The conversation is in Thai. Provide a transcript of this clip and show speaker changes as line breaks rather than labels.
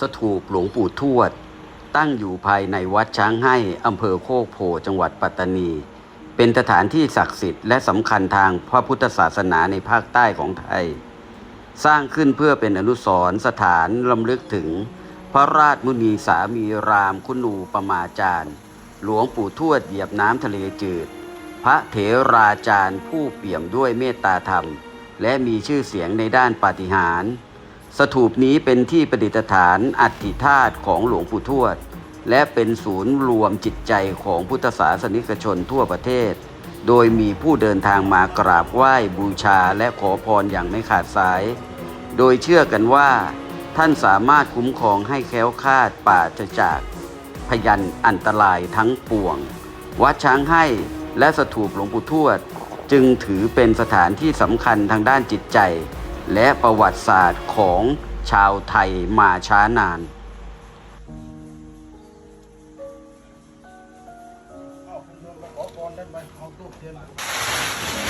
สถูปหลวงปู่ทวด ตั้งอยู่ภายในวัดช้างให้อำเภอโคกโพจังหวัดปัตตานี เป็นสถานที่ศักดิ์สิทธิ์และสำคัญทางพระพุทธศาสนาในภาคใต้ของไทย สร้างขึ้นเพื่อเป็นอนุสรณ์สถานลำลึกถึง พระราชมุนีสามีรามคุณูปมาจารย์ หลวงปู่ทวดเหยียบน้ำทะเลจืด พระเถราจารย์ผู้เปี่ยมด้วยเมตตาธรรม และมีชื่อเสียงในด้านปาฏิหาริย์ สถูปนี้เป็นที่ประดิษฐานอัฐิธาตุของหลวงปู่ทวด และเป็นศูนย์รวมจิตใจของพุทธศาสนิกชนทั่วประเทศ โดยมีผู้เดินทางมากราบไหว้บูชาและขอพรอย่างไม่ขาดสาย โดยเชื่อกันว่า ท่านสามารถคุ้มครองให้แคล้วคลาดปราศจากพยันอันตรายทั้งปวง วัดช้างให้และสถูปหลวงปู่ทวด จึงถือเป็นสถานที่สำคัญทางด้านจิตใจ และประวัติศาสตร์ของชาวไทยมาช้านาน
เอาคุณโยมมาขอพรได้ไหมเอาทูบเทียน